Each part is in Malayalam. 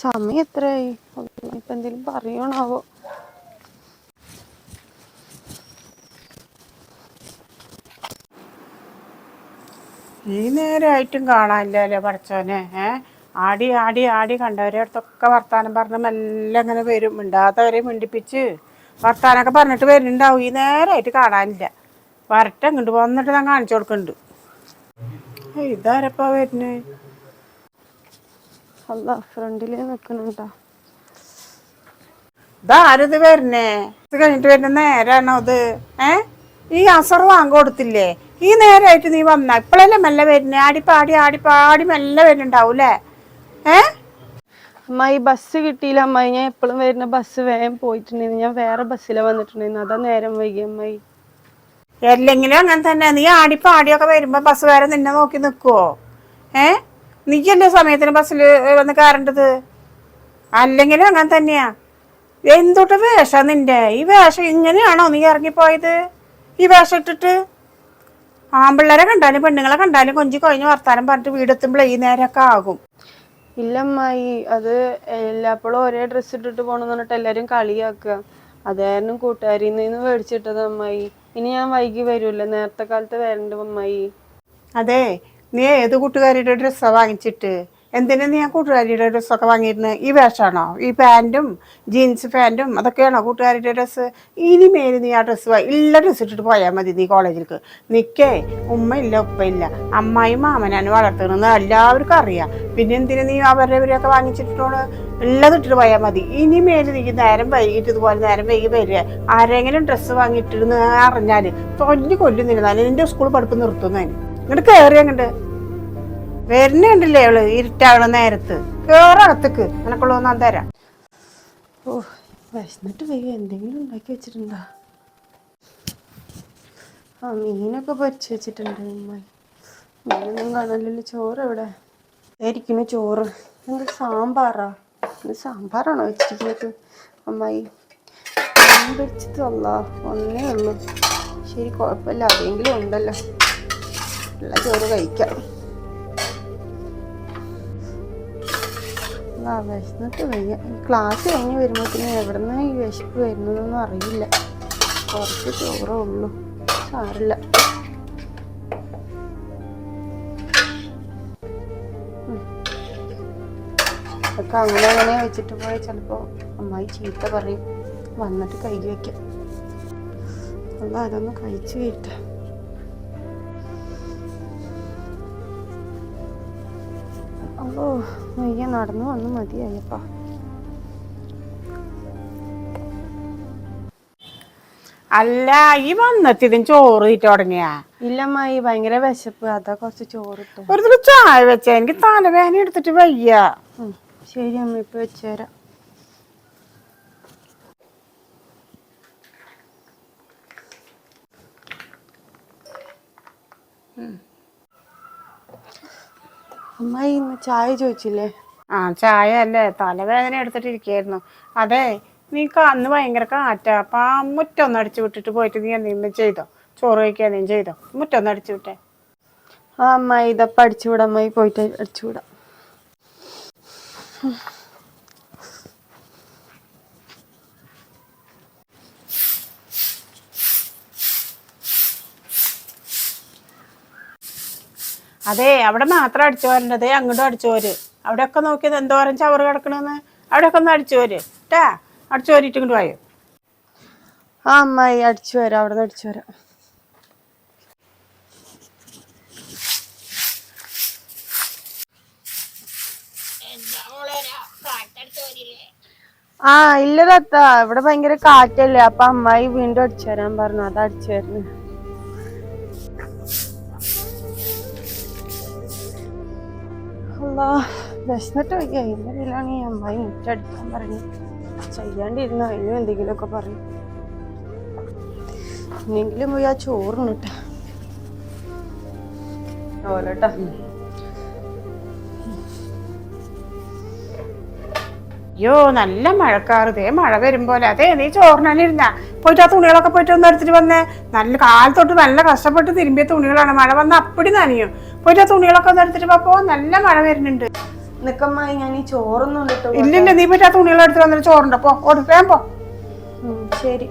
സമയം എത്രയായി ഇപ്പൊ എന്തെങ്കിലും പറയണാവോ? ഈ നേരമായിട്ടും കാണാനില്ലല്ലേ പഠിച്ചോനെ ഏ? ആടി ആടി ആടി കണ്ടവരെ അടുത്തൊക്കെ വർത്താനം പറഞ്ഞ് മെല്ലെ അങ്ങനെ വരും. മിണ്ടാത്തവരെ മിണ്ടിപ്പിച്ച് വർത്താനൊക്കെ പറഞ്ഞിട്ട് വരുന്നുണ്ടാവും. ഈ നേരമായിട്ട് കാണാനില്ല. വരട്ടെ ഇങ്ങോട്ട് വന്നിട്ട് ഞാൻ കാണിച്ചു കൊടുക്കുന്നുണ്ട് ഇതാരപ്പാ വരുന്നേ? അല്ല ഫ്രണ്ടിൽ നിക്കണുണ്ടാ? ഇതാരത് വരുന്നേ ഇത് കഴിഞ്ഞിട്ട് വരുന്ന നേരാണോ അത് ഏ? ഈ അസർ വാങ്ങി കൊടുത്തില്ലേ? ഈ നേരമായിട്ട് നീ വന്ന ഇപ്പോഴല്ലേ മെല്ലെ വരുന്നേ? ആടിപ്പാടി ആടിപ്പാടി മെല്ലെ വരുന്നുണ്ടാവൂലേ ഏ? ഈ ബസ് കിട്ടിയില്ല അമ്മായി. ഞാൻ എപ്പോഴും വരുന്ന ബസ് വേഗം പോയിട്ടുണ്ടായിരുന്നു ഞാൻ വേറെ ബസ്സിലാണ് വന്നിട്ടുണ്ടായിരുന്നു അതാ നേരം വൈകി അമ്മായി. അല്ലെങ്കിലും അങ്ങനെ തന്നെ. നീ ആടി പാടിയൊക്കെ വരുമ്പോ ബസ് വേറെ നിന്നെ നോക്കി നിൽക്കുവോ ഏ എന്റെ സമയത്തിന് ബസ്സിൽ വന്ന് കയറേണ്ടത്? അല്ലെങ്കിലും അങ്ങനെ തന്നെയാ. എന്തൊട്ട് വേഷം നിന്റെ? ഈ വേഷം ഇങ്ങനെയാണോ നീ ഇറങ്ങിപ്പോയത്? ഈ വേഷം ഇട്ടിട്ട്? ആമ്പിള്ളേരെ കണ്ടാലും പെണ്ണുങ്ങളെ കണ്ടാലും കൊഞ്ചി കൊഴിഞ്ഞ് വർത്താനം പറഞ്ഞിട്ട് വീടെത്തുമ്പോഴേ ഈ നേരമൊക്കെ ആകും. ഇല്ലമ്മായി അത് എല്ലാപ്പോഴും ഒരേ ഡ്രസ്സ് ഇട്ടിട്ട് പോണെന്ന് പറഞ്ഞിട്ട് എല്ലാരും കളിയാക്കുക. അതായിരുന്നു കൂട്ടുകാരി കൂട്ടുകാരിൽ നിന്ന് മേടിച്ചിട്ടത് അമ്മായി. ഇനി ഞാൻ വൈകി വരൂല. നേരത്തെ കാലത്ത് വരണ്ട അമ്മായി. അതെ നീ ഏത് കൂട്ടുകാരിയുടെ ഡ്രസ്സാണ് വാങ്ങിച്ചിട്ട്? എന്തിനാ നീ ആ കൂട്ടുകാരിയുടെ ഡ്രസ്സൊക്കെ വാങ്ങിയിരുന്നത് ഈ വേഷമാണോ? ഈ പാന്റും ജീൻസ് പാന്റും അതൊക്കെയാണോ കൂട്ടുകാരിയുടെ ഡ്രസ്സ് ഇനി മേൽ നീ ആ ഡ്രസ്സ് ഇല്ല ഡ്രസ്സ് ഇട്ടിട്ട് പോയാൽ മതി നീ കോളേജിലേക്ക് നിൽക്കേ ഉമ്മ ഇല്ല അമ്മായും മാമനാണ് വളർത്തുന്നത് എല്ലാവർക്കും അറിയാം. പിന്നെ എന്തിനാ നീ അവരുടെ ഇവരെയൊക്കെ വാങ്ങിച്ചിട്ടോൾ ഉള്ളത് ഇട്ടിട്ട് പോയാൽ മതി. ഇനി മേൽ നീ നേരം വൈകിട്ട് ഇതുപോലെ നേരം വൈകി വരിക. ആരെങ്കിലും ഡ്രസ്സ് വാങ്ങിയിട്ടിരുന്ന് അറിഞ്ഞാൽ തൊല്ലി കൊല്ലുന്നില്ല. നിന്നാലും നിന്റെ സ്കൂൾ പഠിപ്പ് നിർത്തുന്നതിന് ഇങ്ങോട്ട് കയറി അങ്ങോട്ട് വരുന്നുണ്ടല്ലേ അവൾ? ഇരുട്ടാവണ നേരത്ത്. കേറകത്തേക്ക് അനക്കുള്ളൂ ഒന്നാം തരാം. ഓ വിശന്നിട്ട് വയ്യ എന്തെങ്കിലും ഉണ്ടാക്കി വെച്ചിട്ടുണ്ടോ? ആ മീനൊക്കെ പൊരിച്ച് വെച്ചിട്ടുണ്ട് മീനൊന്നും കാണാനില്ലല്ലോ. ചോറ് എവിടെ ഇരിക്കുന്നു ചോറ്. എന്ത് സാമ്പാറാ? ഇത് സാമ്പാറാണോ വെച്ചിരിക്കുന്നത്? അമ്മായി മീൻ ഒന്നേ ഉള്ളൂ. ശരി കുഴപ്പമില്ല. അതെങ്കിലും ഉണ്ടല്ലോ. ഉള്ള ചോറ് കഴിക്കാം. വിശന്നിട്ട് വയ്യ. ക്ലാസ് കഴിഞ്ഞ് വരുമ്പോഴത്തേന് എവിടെ നിന്ന് ഈ വിശപ്പ് വരുന്നതെന്നൊന്നും അറിയില്ല. കുറച്ച് ചോറേ ഉള്ളൂ. സാറില്ല അതൊക്കെ അങ്ങനെ അങ്ങനെ വെച്ചിട്ട് പോയാൽ ചിലപ്പോൾ അമ്മായി ചീത്ത പറയും. വന്നിട്ട് കൈ വയ്ക്കാം അല്ല അതൊന്ന് കഴിച്ചു കയറ്റ ഓ വയ്യ നടന്നു വന്ന് മതിയായപ്പാ. അല്ല ഈ വന്നെത്തിയതും ചോറ് തീറ്റ തുടങ്ങിയാ? ഈ ഭയങ്കര വിശപ്പ്. അതാ കുറച്ച് ചോറ് ഒരു ദിവസം ചായ വെച്ച എനിക്ക് തലവേദന എടുത്തിട്ട് വയ്യ. ഉം, ശരി അമ്മ ഇപ്പൊ വെച്ചുതരാം അമ്മായി ഇന്ന് ചായ ചോദിച്ചില്ലേ? ആ ചായ അല്ലേ തലവേദന എടുത്തിട്ടിരിക്കായിരുന്നു അതെ നീ അന്ന് ഭയങ്കര കാറ്റാ. അപ്പൊ ആ മുറ്റൊന്ന് അടിച്ചു വിട്ടിട്ട് പോയിട്ട് നീ എന്തെങ്കിലും ചെയ്തോ? ചോറ് കഴിക്കുക എന്തെങ്കിലും ചെയ്തോ? മുറ്റൊന്ന് അടിച്ചു വിട്ടെ. ആ അമ്മായി ഇതപ്പ അടിച്ചുവിടാം അമ്മായി പോയിട്ട് അടിച്ചുവിടാം അതെ അവിടെ മാത്രം അടിച്ചു വരേണ്ടത് അങ്ങോട്ടും അടിച്ചു പോര് അവിടെയൊക്കെ നോക്കിയത് എന്തോരം ചവറ് കിടക്കണെന്ന്. അവിടെയൊക്കെ ഒന്ന് അടിച്ചു പോര് ട്ടാ അടിച്ചു പോരിട്ട് ഇങ്ങോട്ട് വായോ. ആ അമ്മായി അടിച്ചു വരാം. അവിടെ നിന്ന് അടിച്ചു വരാം. ആ ഇല്ല തത്ത. ഇവിടെ ഭയങ്കര കാറ്റല്ലേ. അപ്പൊ അമ്മായി വീണ്ടും അടിച്ചു വരാൻ പറഞ്ഞു. അത് അടിച്ചു വരുന്നു അല്ലാ വിശന്നിട്ട് വയ്യ. ഇന്നലെയാണ് ഈ അമ്മായി മുറ്റടിക്കാൻ പറഞ്ഞു. ചെയ്യാണ്ടിരുന്ന അതിനും എന്തെങ്കിലുമൊക്കെ പറയും. ഇനിയെങ്കിലും പോയി ആ ചോറിനിട്ടെ ഓലോട്ടാ അയ്യോ നല്ല മഴക്കാറ്. ദേ മഴ വരുമ്പോലെ. അതെ നീ ചോറിനാലിരുന്ന പോയിട്ട് ആ തുണികളൊക്കെ പോയിട്ട് ഒന്ന് എടുത്തിട്ട് വന്നേ. നല്ല കാലത്തൊട്ട് നല്ല കഷ്ടപ്പെട്ട് തിരുമ്പിയ തുണികളാണ്. മഴ വന്ന അപ്പടി നനയും. പോയിട്ട് ആ തുണികളൊക്കെ ഒന്ന് എടുത്തിട്ട് പോ നല്ല മഴ വരുന്നുണ്ട്. നിക്കമ്മായി ഞാൻ ഈ ചോറൊന്നും ഇല്ലില്ല നീ പോയിട്ട് ആ തുണികൾ എടുത്തിട്ട് വന്നിട്ട് ചോറുണ്ട്. പോ ഓടിക്കാൻ പോ. ശരി.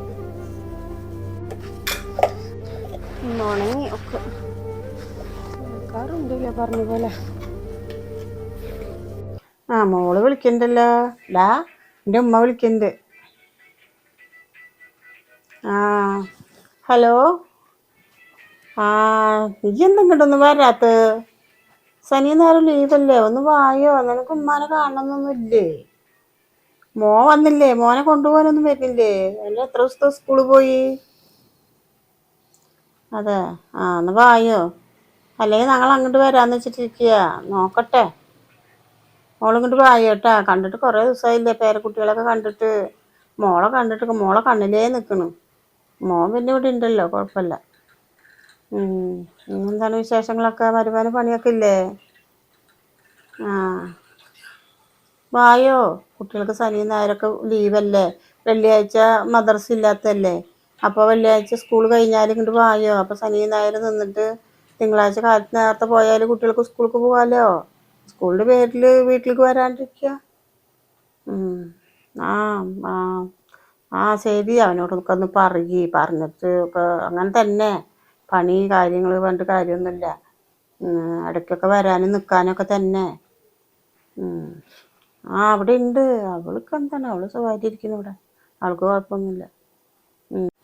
ഉണങ്ങി ഒക്കെ. കേൾക്കാറുണ്ടല്ലേ പറഞ്ഞ പോലെ. ആ മോൾ വിളിക്കണ്ടല്ലോ. ഡാ എന്റെ ഉമ്മ വിളിക്കണ്ട്. ആ ഹലോ? ആ നീ എന്തെങ്കിട്ടൊന്നും വരാത്ത ശനി നേരം ലീവല്ലേ? ഒന്ന് വായോ. നിനക്ക് ഉമ്മാനെ കാണണമെന്നൊന്നുമില്ലേ മോ വന്നില്ലേ? മോനെ കൊണ്ടുപോകാനൊന്നും വരുന്നില്ലേ? അതിന് എത്ര ദിവസത്തെ സ്കൂളിൽ പോയി? അതെ. ആ ഒന്ന് വായോ. അല്ലെങ്കിൽ ഞങ്ങൾ അങ്ങോട്ട് വരാന്ന് വെച്ചിട്ടിരിക്കുക നോക്കട്ടെ. മോളിങ്ങോട്ട് വായോട്ടാ. കണ്ടിട്ട് കുറേ ദിവസമായില്ലേ പേരക്കുട്ടികളൊക്കെ കണ്ടിട്ട്. മോളെ കണ്ടിട്ട് മോളെ കണ്ണിലേ നിൽക്കണു മോൻ പിന്നെ ഇവിടെ ഉണ്ടല്ലോ കുഴപ്പമില്ല ഉം. എന്താണ് വിശേഷങ്ങളൊക്കെ? വരുമാനം പണിയൊക്കെ ഇല്ലേ? ആ. വായോ? കുട്ടികൾക്ക് ശനി ഞായറൊക്കെ ലീവല്ലേ? വെള്ളിയാഴ്ച മദർസ ഇല്ലാത്തല്ലേ അപ്പോൾ വെള്ളിയാഴ്ച സ്കൂൾ കഴിഞ്ഞാൽ ഇങ്ങോട്ട് വായോ? അപ്പോൾ ശനി ഞായർ നിന്നിട്ട് തിങ്കളാഴ്ച കാലത്ത് നേരത്തെ പോയാൽ കുട്ടികൾക്ക് സ്കൂൾക്ക് പോകാമല്ലോ സ്കൂളിന്റെ പേരിൽ വീട്ടിലേക്ക് വരാണ്ടിരിക്കുക. ആ ആ. ആ ശരി അവനോട് നമുക്കൊന്ന് പറയ് പറഞ്ഞിട്ട് ഇപ്പോൾ അങ്ങനെ തന്നെ. പണി കാര്യങ്ങൾ പറഞ്ഞിട്ട് കാര്യമൊന്നുമില്ല. ഇടയ്ക്കൊക്കെ വരാനും നിൽക്കാനൊക്കെ തന്നെ. ആ അവിടെ ഉണ്ട് അവൾക്ക് എന്താണ്? അവൾ സുഖമായിട്ടിരിക്കുന്നു ഇവിടെ. അവൾക്ക് കുഴപ്പമൊന്നുമില്ല.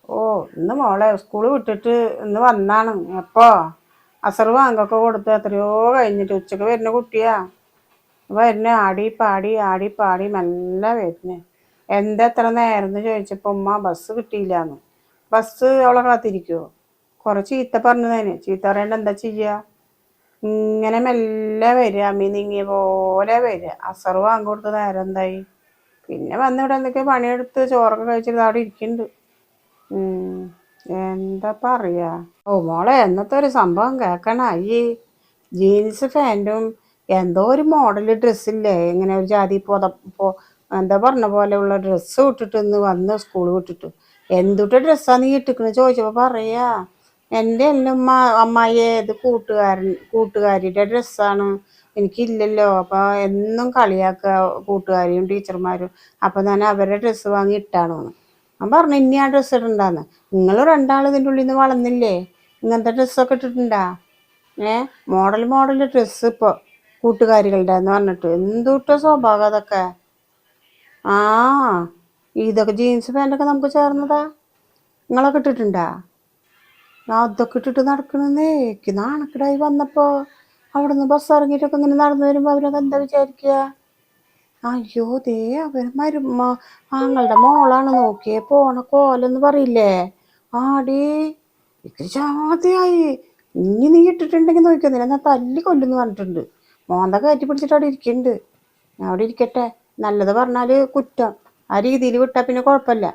ഓ ഇന്ന് മോളെ സ്കൂൾ വിട്ടിട്ട് ഇന്ന് വന്നാണ്. എപ്പോ അസർ വാങ്കൊക്കെ കൊടുത്ത് എത്രയോ കഴിഞ്ഞിട്ട് ഉച്ചയ്ക്ക് വരുന്ന കുട്ടിയാ. വരുന്ന ആടി പാടി ആടി പാടി നല്ല വരുന്നേ എന്താ എത്ര നേരം എന്ന് ചോദിച്ചപ്പോൾ ഉമ്മ ബസ് കിട്ടിയില്ലാന്ന്. ബസ് അവളെ കാത്തിരിക്കുവോ? കുറച്ച് ചീത്ത പറഞ്ഞതേന്. ചീത്ത പറയണ്ട എന്താ ചെയ്യുക ഇങ്ങനെ മെല്ലെ വരിക അമ്മി നീങ്ങിയ പോലെ വരിക അസർ വാങ്ങി കൊടുത്ത നേരം എന്തായി? പിന്നെ വന്ന് ഇവിടെ എന്തൊക്കെയോ പണിയെടുത്ത് ചോറൊക്കെ കഴിച്ചിട്ട് അവിടെ ഇരിക്കുന്നുണ്ട് എന്താ പറയാ? ഓ മോളെ എന്നത്തെ ഒരു സംഭവം കേക്കണ ഈ ജീൻസ് പാന്റും എന്തോ ഒരു മോഡൽ ഡ്രസ്സില്ലേ? ഇങ്ങനെ ഒരു ജാതി പൊ- എന്താ പറഞ്ഞ പോലെയുള്ള ഡ്രസ്സ് ഇട്ടിട്ട് ഇന്ന് വന്ന് സ്കൂൾ വിട്ടിട്ട്. എന്തുട്ട് ഡ്രസ്സാണ് നീ ഇട്ടിക്കണ? ചോദിച്ചപ്പോൾ പറയാ എന്റെ എല്ലുമ്മ അമ്മായി ഏത് കൂട്ടുകാരൻ കൂട്ടുകാരിയുടെ ഡ്രസ്സാണ് എനിക്കില്ലല്ലോ. അപ്പോൾ എന്നും കളിയാക്കുക കൂട്ടുകാരിയും ടീച്ചർമാരും അപ്പം ഞാൻ അവരുടെ ഡ്രസ്സ് വാങ്ങി ഇട്ടാണോ ഞാൻ പറഞ്ഞു ഇനി ആ ഡ്രസ്സ് ഇടണ്ടാന്ന്. നിങ്ങൾ രണ്ടാൾ ഇതിന്റെ ഉള്ളിൽ നിന്ന് വളർന്നില്ലേ? ഇങ്ങനത്തെ ഡ്രസ്സൊക്കെ ഇട്ടിട്ടുണ്ടാ? ഏ? മോഡൽ മോഡൽ ഡ്രസ്സ് ഇപ്പോൾ കൂട്ടുകാരികളുടെ എന്ന് പറഞ്ഞിട്ട്. എന്തുട്ട സ്വഭാവം അതൊക്കെ? ആ ഇതൊക്കെ ജീൻസ് പാന്റൊക്കെ നമുക്ക് ചേർന്നതാ. നിങ്ങളൊക്കെ ഇട്ടിട്ടുണ്ടാ? ഞാൻ അതൊക്കെ ഇട്ടിട്ട് നടക്കണെന്നേ. നാണക്കിടായി വന്നപ്പോൾ അവിടുന്ന് ബസ് ഇറങ്ങിയിട്ടൊക്കെ ഇങ്ങനെ നടന്നു വരുമ്പോൾ അവരൊക്കെ എന്താ വിചാരിക്കുക അയ്യോ ദേ അവർ മരുമ ആങ്ങളുടെ മോളാണ് നോക്കിയേ പോണ കോലെന്ന് പറയില്ലേ? ആടി ഇത്തിരി ജാതിയായി ഇനി നീ ഇട്ടിട്ടുണ്ടെങ്കിൽ നോക്കിയൊന്നില്ല ഞാൻ തല്ലി കൊല്ലുന്നു പറഞ്ഞിട്ടുണ്ട്. മോന്ത കയറ്റി പിടിച്ചിട്ട് അവിടെ ഇരിക്കുന്നുണ്ട് ഞാൻ അവിടെ ഇരിക്കട്ടെ. നല്ലത് പറഞ്ഞാൽ കുറ്റം. ആ രീതിയിൽ വിട്ടാൽ പിന്നെ കുഴപ്പമില്ല.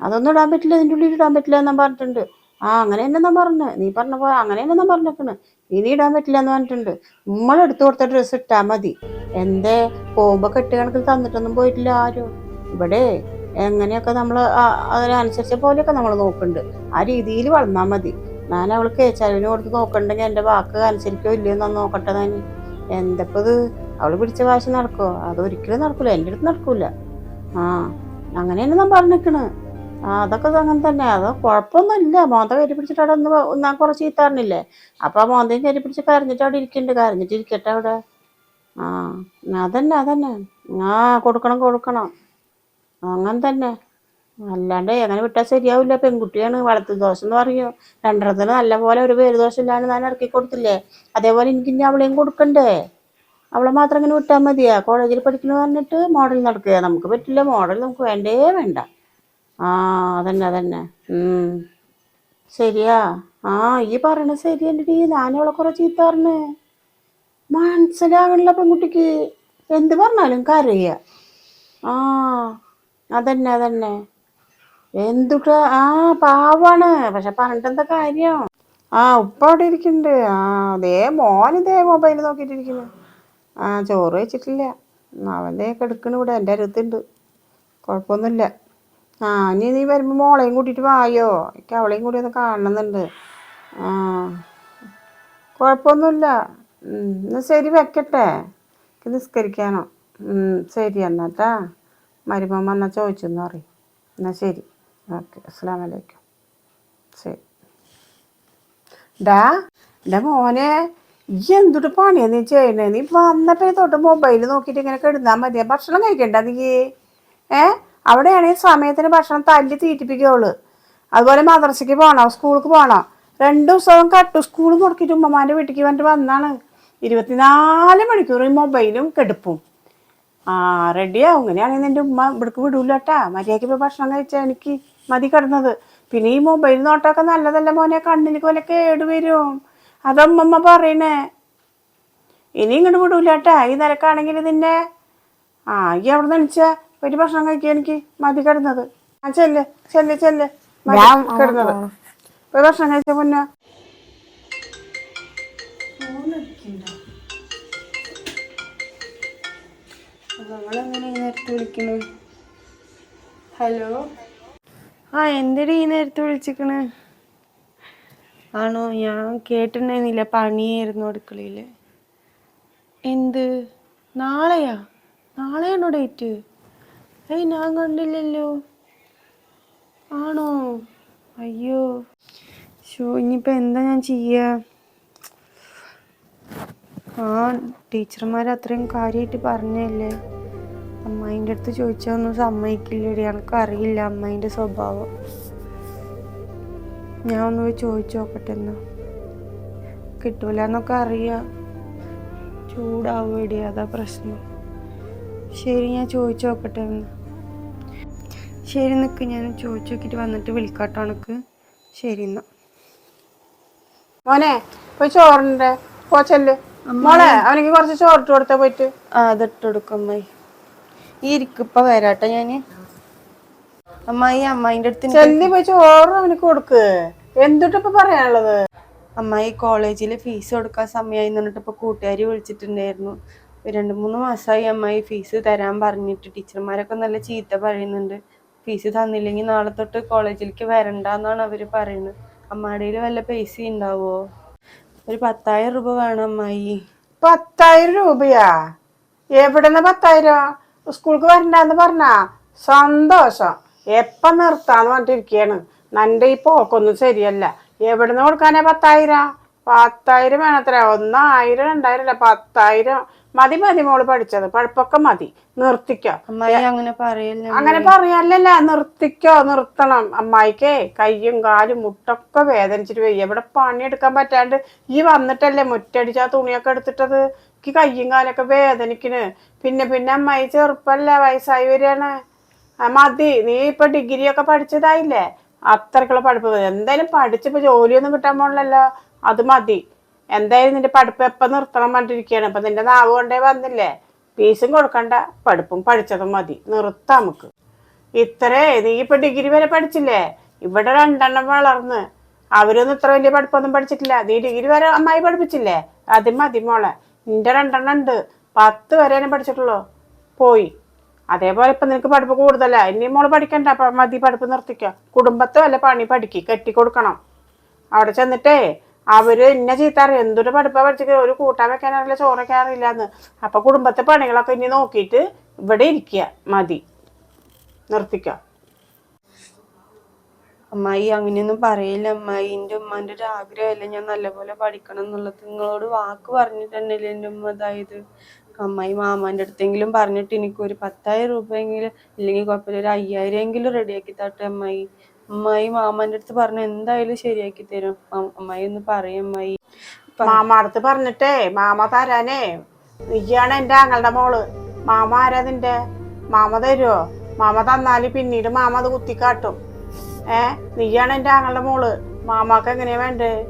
അതൊന്നും ഇടാൻ പറ്റില്ല ഇതിന്റെ ഉള്ളിൽ ഇടാൻ പറ്റില്ല എന്നാ പറഞ്ഞിട്ടുണ്ട്. ആ അങ്ങനെ തന്നെ ഞാൻ പറഞ്ഞു. നീ പറഞ്ഞ പോലെ അങ്ങനെ തന്നെ ഞാൻ പറഞ്ഞേക്കണ്. ഇനി ഇടാൻ പറ്റില്ല എന്ന് പറഞ്ഞിട്ടുണ്ട്. നമ്മൾ എടുത്തു കൊടുത്ത ഡ്രസ്സ് ഇട്ടാൽ മതി. എന്തേ? പോകുമ്പോ കെട്ട് കണക്കിൽ തന്നിട്ടൊന്നും പോയിട്ടില്ല ആരും. ഇവിടെ എങ്ങനെയൊക്കെ നമ്മൾ അതിനനുസരിച്ച പോലെയൊക്കെ നമ്മൾ നോക്കുന്നുണ്ട്. ആ രീതിയിൽ വളർന്നാൽ മതി. ഞാൻ അവൾക്ക് ചെലവിന് കൊടുത്ത് നോക്കണ്ടെങ്കിൽ എന്റെ വാക്ക് അനുസരിക്കോ ഇല്ലയോ എന്ന് നോക്കട്ടെ ഞാൻ എന്തപ്പത്? അവൾ പിടിച്ച വാശി നടക്കുമോ അതൊരിക്കലും നടക്കൂല. എന്റെ അടുത്ത് നടക്കൂല. ആ അങ്ങനെയാണ് ഞാൻ പറഞ്ഞിരിക്കണ് ആ അതൊക്കെ അങ്ങനെ തന്നെ. അത് കുഴപ്പമൊന്നുമില്ല. മോന്ത കരി പിടിച്ചിട്ട് അവിടെ ഒന്ന് ഞാൻ കുറച്ച് ചീത്താറിനില്ലേ അപ്പോൾ ആ മോന്തയും കരി പിടിച്ച് കരഞ്ഞിട്ട് അവിടെ ഇരിക്കുന്നുണ്ട് കരഞ്ഞിട്ട് ഇരിക്കട്ടെ അവിടെ. ആ അതന്നെ അതന്നെ. ആ കൊടുക്കണം കൊടുക്കണം. അങ്ങനെ തന്നെ. അല്ലാണ്ട് എങ്ങനെ വിട്ടാൽ ശരിയാവില്ല. പെൺകുട്ടിയാണ് വളർത്തു ദോഷം എന്ന് പറയും. രണ്ടിടത്തിന് നല്ല പോലെ ഒരു പേര് ദോഷം ഇല്ലാണ്ട് ഞാൻ ഇറക്കി കൊടുത്തില്ലേ? അതേപോലെ എനിക്ക് ഇനി അവളെയും കൊടുക്കണ്ടേ? അവളെ മാത്രം ഇങ്ങനെ വിട്ടാൽ മതിയാ. കോളേജിൽ പഠിക്കണു പറഞ്ഞിട്ട് മോഡൽ നടക്കുക. നമുക്ക് പറ്റില്ല. മോഡൽ നമുക്ക് വേണ്ടേ വേണ്ട. ആ അതന്നെ അതന്നെ. ശരിയാ. ആ ഈ പറയണത് ശരിയല്ലടി ഞാനവളെ കുറെ ചീത്ത പറഞ്ഞേ. മനസ്സിലാകണില്ല പെൺകുട്ടിക്ക്. എന്ത് പറഞ്ഞാലും കരയുക ആ അതന്നെ അതന്നെ. എന്തുട്ട? ആ പാവാണ്. പക്ഷെ പറഞ്ഞിട്ട് എന്താ കാര്യം? ആ ഉപ്പ അവിടെ ഇരിക്കുന്നുണ്ട് ആ അതേ മോൻ ഇതേ മൊബൈൽ നോക്കിയിട്ടിരിക്കുന്നു. ആ ചോറ് വെച്ചിട്ടില്ല. അവന്റെ കിടക്കണ ഇവിടെ എന്റെ അരുത്തുണ്ട്. കുഴപ്പമൊന്നുമില്ല. ആ ഇനി നീ വരുമ്പോൾ മോളെയും കൂട്ടിയിട്ട് വായോ? എനിക്ക് അവളെയും കൂടി ഒന്ന് കാണണമെന്നുണ്ട് ആ കുഴപ്പമൊന്നുമില്ല. എന്നാൽ എന്നാ ശരി വെക്കട്ടെ. എനിക്ക് നിസ്കരിക്കാനോ. ശരി എന്നാട്ടാ. മരുമോൻ വന്നാൽ ചോദിച്ചെന്ന് പറയും. എന്നാൽ ശരി. ഓക്കെ അസ്സാം വലൈക്കും ശരി. ഡാ എന്റെ മോനെ. എന്തുട്ട് പണിയാ നീ ചെയ്യണേ നീ വന്നപ്പോ തൊട്ട് മൊബൈൽ നോക്കിയിട്ട് ഇങ്ങനെ കിടന്നാൽ മതിയാ ഭക്ഷണം കഴിക്കണ്ട നീ. ഏ? അവിടെയാണെങ്കിൽ സമയത്തിന് ഭക്ഷണം തല്ലി തീറ്റിപ്പിക്കുള്ളൂ അതുപോലെ മദ്രസയ്ക്ക് പോകണം സ്കൂൾക്ക് പോകണം രണ്ട് ദിവസവും കട്ടു. സ്കൂൾ മുടക്കിയിട്ട് ഉമ്മമാന്റെ വീട്ടിലേക്ക് വേണ്ടി വന്നാണ്. ഇരുപത്തിനാല് മണിക്കൂർ മൊബൈലും കെടുപ്പും. ആ റെഡിയാവും ഇങ്ങനെയാണെങ്കിൽ എന്റെ ഉമ്മ ഇവിടേക്ക് വിടൂലട്ടാ മര്യാദയ്ക്ക് പോയി ഭക്ഷണം കഴിച്ചാൽ എനിക്ക് മതി കിടന്നത്. പിന്നെ ഈ മൊബൈൽ നോട്ടമൊക്കെ നല്ലതല്ല മോനെ? കണ്ണിന് പോലെ കേട് വരും അതമ്മമ്മ പറയണേ. ഇനി ഇങ്ങോട്ട് വിടൂലട്ടാ. ഈ നിരക്കാണെങ്കിൽ നിന്നെ ആ ഈ അവിടെ നണിച്ച ഒരു ഭക്ഷണം കഴിക്കാൻ എനിക്ക് മതി കിടന്നത്. ആ ചെല്ല് ചെല്ല് ചെല്ല്. മതി കിടന്നത്. ഒരു ഭക്ഷണം കഴിച്ച ഈ നേരത്ത് വിളിക്കണു ഹലോ? ആ എന്തിനാ ഈ നേരത്ത് വിളിച്ചിക്കണ്? ആണോ? ഞാൻ കേട്ടിട്ടുണ്ടായിരുന്നില്ല. പണിയായിരുന്നു അടുക്കളയിൽ എന്ത്? നാളെയാ? നാളെയാണോ ഡേറ്റ്? ഏയ് ഞാൻ കണ്ടില്ലല്ലോ. ആണോ? അയ്യോ. ഷോ ഇനിയിപ്പോൾ എന്താ ഞാൻ ചെയ്യുക ആ ടീച്ചർമാർ അത്രയും കാര്യമായിട്ട് പറഞ്ഞല്ലേ അമ്മായിന്റെ അടുത്ത് ചോദിച്ചാൽ ഒന്നും സമ്മതിക്കില്ലടി. എനിക്കറിയില്ല അറിയില്ല അമ്മായിന്റെ സ്വഭാവം. ഞാൻ ഒന്ന് പോയി ചോദിച്ചു നോക്കട്ടെ എന്നാ. കിട്ടൂല എന്നൊക്കെ അറിയാം. ചൂടാവുകടി അതാ പ്രശ്നം. ശരി ഞാൻ ചോദിച്ചു നോക്കട്ടെ എന്ന്. ശരി നിൽക്ക് ഞാൻ ചോദിച്ചു നോക്കിയിട്ട് വന്നിട്ട് വിളിക്കാട്ടോ എനിക്ക് ശരി എന്നാ. മോനെ പോയി ചോറുണ്ടേ പോച്ചല്ലേ മോളെ അവനക്ക് കുറച്ച് ചോറിട്ട് കൊടുത്താ പോയിട്ട്. ആ അതിട്ട് കൊടുക്കും ഈ ഇരിക്കിപ്പ വരാട്ടെ ഞാൻ. അമ്മായി അമ്മായിന്റെ അടുത്ത് ചെല്ലി പോയി ചോറ് അവനിക്ക് കൊടുക്ക്. എന്തുട്ടിപ്പോ പറയാനുള്ളത്? അമ്മായി കോളേജിൽ ഫീസ് കൊടുക്കാൻ സമയമായി എന്നിട്ട് ഇപ്പൊ കൂട്ടുകാരി വിളിച്ചിട്ടുണ്ടായിരുന്നു. രണ്ടു മൂന്ന് മാസമായി അമ്മായി ഫീസ് തരാൻ പറഞ്ഞിട്ട്. ടീച്ചർമാരൊക്കെ നല്ല ചീത്ത പറയുന്നുണ്ട്. ഫീസ് തന്നില്ലെങ്കിൽ നാളെ തൊട്ട് കോളേജിലേക്ക് വരണ്ടെന്നാണ് അവർ പറയുന്നത്. അമ്മാടിയിൽ വല്ല പൈസ ഉണ്ടാവോ ഒരു പത്തായിരം രൂപ വേണം അമ്മായി. പത്തായിരം രൂപയാ? എവിടെന്ന പത്തായിരം? സ്കൂൾക്ക് വരണ്ടെന്ന് പറഞ്ഞ? സന്തോഷം. എപ്പം നിർത്താന്ന് പറഞ്ഞിട്ടിരിക്കയാണ്. നന്റെ ഈ പോക്കൊന്നും ശരിയല്ല. എവിടുന്ന് കൊടുക്കാനാ പത്തായിരം? പത്തായിരം വേണത്ര. ഒന്നായിരം രണ്ടായിരം അല്ല പത്തായിരം. മതി മതി മോൾ പഠിച്ചത്. പഴപ്പൊക്കെ മതി. നിർത്തിക്കോ. അങ്ങനെ പറയല്ല അങ്ങനെ പറയാനല്ല നിർത്തിക്കോ നിർത്തണം. അമ്മായിക്കേ കയ്യും കാലും മുട്ടൊക്കെ വേദനിച്ചിട്ട് വയ്യ. പണി പണിയെടുക്കാൻ പറ്റാണ്ട് ഈ വന്നിട്ടല്ലേ മുറ്റടിച്ചാ ആ തുണിയൊക്കെ എടുത്തിട്ടത്? എനിക്ക് കയ്യും കാലൊക്കെ വേദനിക്കണ്. പിന്നെ പിന്നെ അമ്മായി ചെറുപ്പല്ലേ വയസ്സായി വരികയാണ്. മതി. നീ ഇപ്പൊ ഡിഗ്രി ഒക്കെ പഠിച്ചതായില്ലേ? അത്രക്കുള്ള പഠിപ്പ് എന്തായാലും പഠിച്ചിപ്പോ ജോലിയൊന്നും കിട്ടാൻ പോണില്ലല്ലോ. അത് മതി. എന്തായാലും നിന്റെ പഠിപ്പ് എപ്പം നിർത്തണം പറഞ്ഞിരിക്കുകയാണ്. അപ്പൊ നിന്റെ നാവ് കൊണ്ടേ വന്നില്ലേ? ഫീസും കൊടുക്കണ്ട. പഠിപ്പും പഠിച്ചതും മതി. നിർത്താം നമുക്ക്. ഇത്രേ. നീ ഇപ്പൊ ഡിഗ്രി വരെ പഠിച്ചില്ലേ? ഇവിടെ രണ്ടെണ്ണം വളർന്ന്. അവരൊന്നും ഇത്ര വലിയ പഠിപ്പൊന്നും പഠിച്ചിട്ടില്ല. നീ ഡിഗ്രി വരെ അമ്മായി പഠിപ്പിച്ചില്ലേ? അത് മതി മോളെ. നിന്റെ രണ്ടെണ്ണം ഉണ്ട്. പത്ത് വരെയാണ് പഠിച്ചിട്ടുള്ളൂ. പോയി. അതേപോലെ ഇപ്പൊ നിനക്ക് പഠിപ്പ് കൂടുതലാ. ഇനി മോൾ പഠിക്കണ്ട അപ്പൊ മതി പഠിപ്പ് നിർത്തിക്കോ. കുടുംബത്തെ വല്ല പണി പഠിക്ക് കെട്ടിക്കൊടുക്കണം അവിടെ ചെന്നിട്ടേ അവർ ഇന്ന ചീത്താറ് എന്തൊരു പഠിപ്പാ പഠിച്ചിട്ട് ഒരു കൂട്ടാൻ വെക്കാനറിയില്ല ചോറ് അറിയില്ലാന്ന് അപ്പൊ കുടുംബത്തെ പണികളൊക്കെ ഇനി നോക്കിയിട്ട് ഇവിടെ ഇരിക്കുക. മതി. നിർത്തിക്ക. അമ്മായി അങ്ങനെയൊന്നും പറയില്ല അമ്മായി. എന്റെ ഉമ്മാന്റെ ഒരു ആഗ്രഹമല്ലേ ഞാൻ നല്ലപോലെ പഠിക്കണം എന്നുള്ളത്. നിങ്ങളോട് വാക്ക് പറഞ്ഞിട്ടുണ്ടല്ലേ എന്റെ ഉമ്മ അതായത് അമ്മായി മാമാന്റെ അടുത്തെങ്കിലും പറഞ്ഞിട്ട് എനിക്കൊരു പത്തായിരം രൂപയെങ്കിലും ഇല്ലെങ്കിൽ കുഴപ്പമില്ല ഒരു അയ്യായിരം എങ്കിലും റെഡിയാക്കി തട്ടെ അമ്മായി. അമ്മായി മാമാന്റെ അടുത്ത് പറഞ്ഞു എന്തായാലും ശരിയാക്കി തരും. അമ്മായി ഒന്ന് പറയും അമ്മായി. മാമാടുത്ത് പറഞ്ഞിട്ടേ മാമ തരാനേ. നീയാണ് എന്റെ ആങ്ങളുടെ മോൾ. മാമ ആരാ നിന്റെ? മാമ തരുമോ മാമ തന്നാൽ പിന്നീട് മാമ അത് കുത്തിക്കാട്ടും. ഏ? നീയാണ് എന്റെ ആങ്ങളുടെ മോൾ. മാമാക്ക് എങ്ങനെയാ വേണ്ടേ?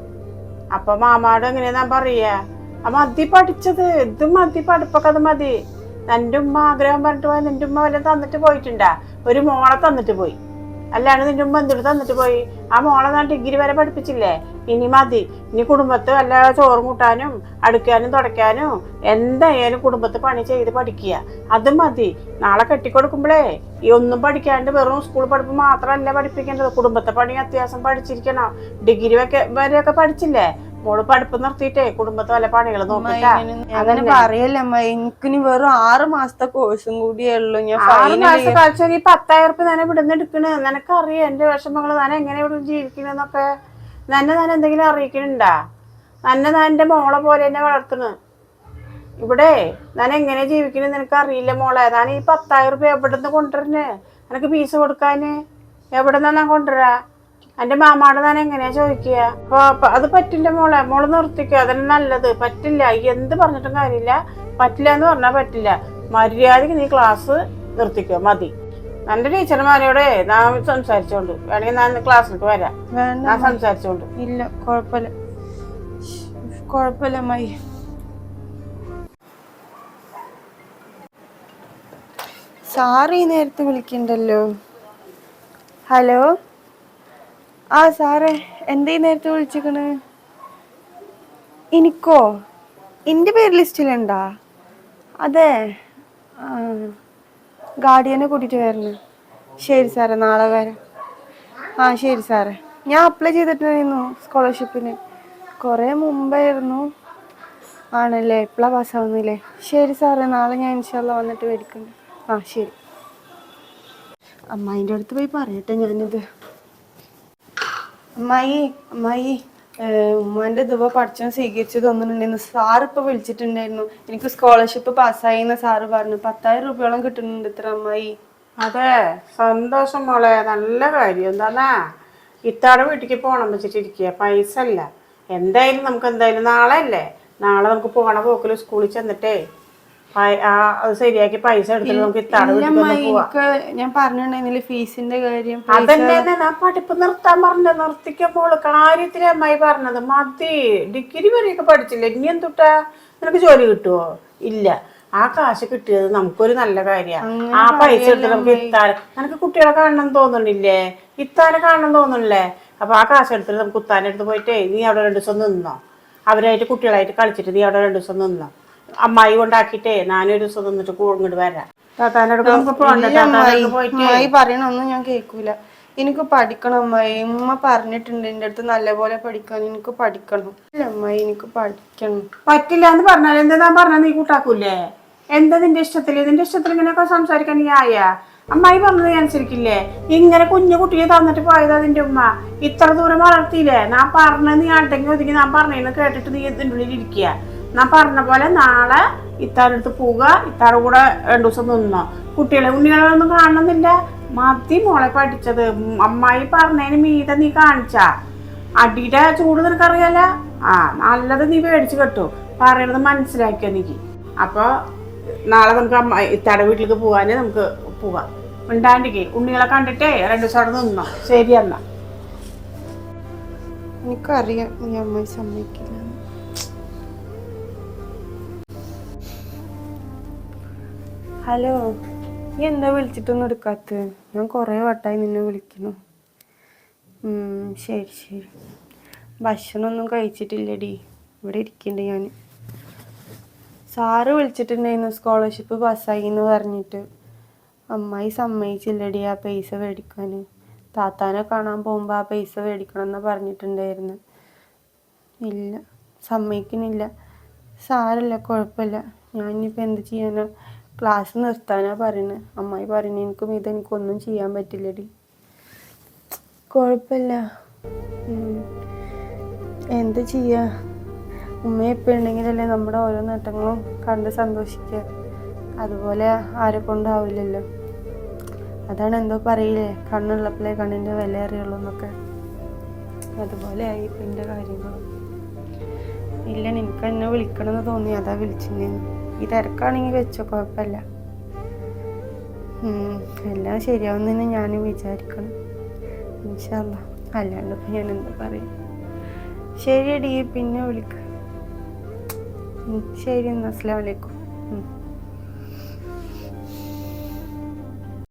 അപ്പൊ മാമാട് എങ്ങനെയാ ഞാൻ പറയാ? ആ അതി പഠിച്ചത് ഇത് മതി പഠിപ്പൊക്കെ അത് മതി. നിന്റെ ഉമ്മ ആഗ്രഹം പറഞ്ഞിട്ട് പോയാൽ നിന്റെ ഉമ്മ വല്ലതും തന്നിട്ട് പോയിട്ടുണ്ടാ? ഒരു മോളെ തന്നിട്ട് പോയി. അല്ലാണ്ട് നിന്റെ ഉമ്മ എന്തിട്ട് തന്നിട്ട് പോയി? ആ മോളെ ഞാൻ ഡിഗ്രി വരെ പഠിപ്പിച്ചില്ലേ? ഇനി മതി. ഇനി കുടുംബത്ത് വല്ല ചോറും കൂട്ടാനും അടുക്കാനും തുടയ്ക്കാനും എന്തായാലും കുടുംബത്ത് പണി ചെയ്ത് പഠിക്കുക. അത് മതി. നാളെ കെട്ടിക്കൊടുക്കുമ്പോഴേ ഈ ഒന്നും പഠിക്കാണ്ട് വെറും സ്കൂൾ പഠിപ്പ് മാത്രമല്ല പഠിപ്പിക്കേണ്ടത്. കുടുംബത്തെ പണി അത്യാവശ്യം പഠിച്ചിരിക്കണം. ഡിഗ്രി ഒക്കെ വരെയൊക്കെ പഠിച്ചില്ലേ? മോൾ പഠിപ്പ് നിർത്തിയിട്ടേ കുടുംബത്തെ വല്ല പണികൾ അങ്ങനെ പറയല്ല എനിക്ക് എനിക്കിനി വെറും ആറ് മാസത്തെ കോഴ്സും കൂടിയേ ഉള്ളൂ ഞാൻ ആറ് മാസം കളിച്ചാൽ നീ പത്തായിരം റുപ്യ തന്നെ ഇവിടുന്ന് എടുക്കണേ. നിനക്കറിയാം എന്റെ വിഷമങ്ങൾ ഞാൻ എങ്ങനെ ഇവിടെ ജീവിക്കണെന്നൊക്കെ. നന്നെ ഞാൻ എന്തെങ്കിലും അറിയിക്കണുണ്ടാ? നന്നെ ഞാൻ എന്റെ മോളെ പോലെ എന്നെ വളർത്തണ്. ഇവിടെ ഞാൻ എങ്ങനെ ജീവിക്കണെന്ന് നിനക്ക് അറിയില്ല മോളെ. ഞാൻ ഈ പത്തായിരം റുപ്യ എവിടെ നിന്ന് കൊണ്ടുവരണേ? നിനക്ക് ഫീസ് കൊടുക്കാന്? എവിടെ നിന്നാ ഞാൻ കൊണ്ടുവരാ? എന്റെ മാമാട് ഞാൻ എങ്ങനെയാ ചോദിക്കുക? അപ്പൊ അത് പറ്റില്ല മോളെ. മോൾ നിർത്തിക്കുക അതന്നെ നല്ലത്. പറ്റില്ല. ഈ എന്ത് പറഞ്ഞിട്ടും കാര്യമില്ല. പറ്റില്ല എന്ന് പറഞ്ഞാൽ പറ്റില്ല. മര്യാദയ്ക്ക് നീ ക്ലാസ് നിർത്തിക്കുക മതി. എന്റെ ടീച്ചർമാരോടെ ഞാൻ സംസാരിച്ചോണ്ട്. വേണമെങ്കിൽ ഞാൻ ക്ലാസ്സിലേക്ക് വരാം. ഞാൻ സംസാരിച്ചോണ്ട്. ഇല്ല കുഴപ്പമില്ല കുഴപ്പമില്ല മൈ. സാറ് നേരത്തെ വിളിക്കണ്ടല്ലോ? ഹലോ? ആ സാറേ എന്തേ നേരത്തെ വിളിച്ചിക്കണ്? എനിക്കോ? എന്റെ പേര് ലിസ്റ്റിലുണ്ടാ? അതെ. ഗാർഡിയനെ കൂട്ടിയിട്ട് വരണം. ശരി സാറേ നാളെ വരാം. ആ ശരി സാറേ. ഞാൻ അപ്ലൈ ചെയ്തിട്ടുണ്ടായിരുന്നു സ്കോളർഷിപ്പിന്. കുറേ മുമ്പായിരുന്നു. ആണല്ലേ? ഇപ്പോഴാണ് പാസ്സാവുന്നില്ലേ? ശരി സാറേ നാളെ ഞാൻ ഇൻഷാല്ല വന്നിട്ട് മേടിക്കുന്നു ആ ശരി. അമ്മ അമ്മായിന്റെ അടുത്ത് പോയി പറയട്ടെ ഞാനിത്. അമ്മായി അമ്മായി ഉമ്മാന്റെ ദുബ പഠിച്ചു സ്വീകരിച്ചു തോന്നുന്നുണ്ടായിരുന്നു സാറ് ഇപ്പൊ വിളിച്ചിട്ടുണ്ടായിരുന്നു. എനിക്ക് സ്കോളർഷിപ്പ് പാസ്സായി എന്ന് സാറ് പറഞ്ഞു. പത്തായിരം രൂപയോളം കിട്ടുന്നുണ്ട് ഇത്ര അമ്മായി. അതെ സന്തോഷം മോളെ. നല്ല കാര്യം. എന്താന്നാ? ഇത്താടെ വീട്ടിലേക്ക് പോകണം വെച്ചിട്ടിരിക്കുക പൈസ അല്ല എന്തായാലും നമുക്ക് എന്തായാലും നാളെ അല്ലേ? നാളെ നമുക്ക് പോകണ പോക്കിൽ സ്കൂളിൽ ചെന്നിട്ടേ അത് ശരിയാക്കി പൈസ എടുത്തിട്ട് നമുക്ക് എനിക്ക് ഞാൻ പറഞ്ഞിട്ടുണ്ടെങ്കിൽ ഫീസിന്റെ കാര്യം അതന്നെ ഞാൻ പഠിപ്പ് നിർത്താൻ പറഞ്ഞത് നിർത്തിക്കുമ്പോൾ കാര്യത്തിലെ അമ്മായി പറഞ്ഞത് മതി. ഡിഗ്രി വരെയൊക്കെ പഠിച്ചില്ല? ഇനി എന്തുട്ടാ? നിനക്ക് ജോലി കിട്ടുവോ? ഇല്ല. ആ കാശ് കിട്ടിയത് നമുക്കൊരു നല്ല കാര്യമാണ് ആ പൈസ എടുത്ത് നമുക്ക് ഇത്താൻ നിനക്ക് കുട്ടികളെ കാണണം തോന്നുന്നില്ലേ? ഇത്താനെ കാണണം തോന്നുന്നില്ലേ? അപ്പൊ ആ കാശ് എടുത്തിട്ട് നമുക്ക് ഉത്താനെടുത്ത് പോയിട്ടേ നീ അവിടെ രണ്ടു ദിവസം നിന്നോ? അവരായിട്ട് കുട്ടികളായിട്ട് കളിച്ചിട്ട് നീ അവിടെ രണ്ടു ദിവസം നിന്നോ? അമ്മായി കൊണ്ടാക്കിട്ടേ ഞാനൊരു ദിവസം നിന്നിട്ട് കൂ- ഇങ്ങോട്ട് വരാം. അടുത്ത് നമുക്ക് പോകണ്ടേ. താത്താന്റെ പോയിട്ട് അമ്മായി പറയണൊന്നും ഞാൻ കേൾക്കൂല. എനിക്ക് പഠിക്കണം അമ്മായി. ഉമ്മ പറഞ്ഞിട്ടുണ്ട് എന്റെ അടുത്ത് നല്ലപോലെ പഠിക്കാൻ. എനിക്ക് പഠിക്കണം. ഇല്ല അമ്മായി എനിക്ക് പഠിക്കണം. പറ്റില്ല എന്ന് പറഞ്ഞാൽ എന്താ ഞാൻ പറഞ്ഞാൽ നീ കൂട്ടാക്കൂലേ എന്താ നിന്റെ ഇഷ്ടത്തിൽ? നിന്റെ ഇഷ്ടത്തിൽ ഇങ്ങനെയൊക്കെ സംസാരിക്കാൻ നീ ആയാ? അമ്മായി പറഞ്ഞത് അനുസരിക്കില്ലേ? ഇങ്ങനെ കുഞ്ഞു കുട്ടിയെ തന്നിട്ട് പോയതാ നിന്റെ ഉമ്മ. ഇത്ര ദൂരം വളർത്തിയില്ലേ? ഞാൻ പറഞ്ഞത് നീ ആട്ടെങ്കിൽ ഒതുങ്ങി ഞാൻ പറഞ്ഞതെന്ന് കേട്ടിട്ട് നീ ഇതിന്റെ ഉള്ളിൽ ഇരിക്കുക? ഞാൻ പറഞ്ഞ പോലെ നാളെ ഇത്താരടുത്ത് പോവുക. ഇത്താറ കൂടെ രണ്ടു ദിവസം നിന്നോ. കുട്ടികളെ ഉണ്ണികളൊന്നും കാണുന്നില്ല. മതി മോളെ പഠിച്ചത്. അമ്മായി പറഞ്ഞതിന് മീതെ നീ കാണിച്ചാ. അടിയുടെ ചൂട് നിനക്കറിയാല? ആ നല്ലത് നീ മേടിച്ച് കെട്ടു. പറയണത് മനസ്സിലാക്കിയോ നീക്ക് അപ്പൊ നാളെ നമുക്ക് അമ്മ ഇത്താടെ വീട്ടിലേക്ക് പോവാന് നമുക്ക് പോവാം. ഉണ്ടാണ്ടിക്ക് ഉണ്ണികളെ കണ്ടിട്ടേ രണ്ടു ദിവസം അവിടെ നിന്നോ. ശരി എന്നാ. എനിക്കറിയാം. ഞാൻ അമ്മായി സമ്മതിക്കില്ല. ഹലോ നീ എന്താ വിളിച്ചിട്ടൊന്നും എടുക്കാത്ത ഞാൻ കുറേ വട്ടായി നിന്നെ വിളിക്കുന്നു. ശരി ശരി. ഭക്ഷണമൊന്നും കഴിച്ചിട്ടില്ലടി. ഇവിടെ ഇരിക്കണ്ട് ഞാൻ സാറ് വിളിച്ചിട്ടുണ്ടായിരുന്നു സ്കോളർഷിപ്പ് പാസ്സായി എന്ന് പറഞ്ഞിട്ട്. അമ്മായി സമ്മതിച്ചില്ലടി ആ പൈസ മേടിക്കാൻ താത്താനെ കാണാൻ പോകുമ്പോൾ ആ പൈസ മേടിക്കണം എന്ന് പറഞ്ഞിട്ടുണ്ടായിരുന്നു. ഇല്ല സമ്മതിക്കണില്ല സാരല്ല കുഴപ്പമില്ല. ഞാനിപ്പോൾ എന്ത് ചെയ്യാനാ? ക്ലാസ് നിർത്താനാ പറയുന്നത് അമ്മായി പറയുന്നത് എനിക്കും ഇത് എനിക്കൊന്നും ചെയ്യാൻ പറ്റില്ലടി. കുഴപ്പമില്ല. എന്ത് ചെയ്യാ? ഉമ്മ ഇപ്പം നമ്മുടെ ഓരോ നേട്ടങ്ങളും കണ്ട് സന്തോഷിക്കുക അതുപോലെ ആരെ കൊണ്ടാവില്ലല്ലോ. അതാണ് എന്തോ പറയില്ലേ? കണ്ണുള്ളപ്പോഴേ കണ്ണിന്റെ വില അറിയുള്ളൂ എന്നൊക്കെ. അതുപോലെ ആയി ഇപ്പം എന്റെ കാര്യങ്ങളും. ഇല്ല നിനക്ക് എന്നെ വിളിക്കണമെന്ന് തോന്നി. അതാ വിളിച്ചിരുന്നു. ഈ തിരക്കാണെങ്കിൽ വെച്ചോ കുഴപ്പമില്ല. എല്ലാം എല്ലാം ശരിയാവുന്നെന്ന് ഞാനും വിചാരിക്കണം. ഇൻഷാല്ല അല്ലാണ്ട് ഇപ്പം ഞാൻ എന്താ പറയും? ശരിയടി പിന്നെ വിളിക്കാം. ശരി എന്നാൽ അസ്സലാമു അലൈക്കും. ഉം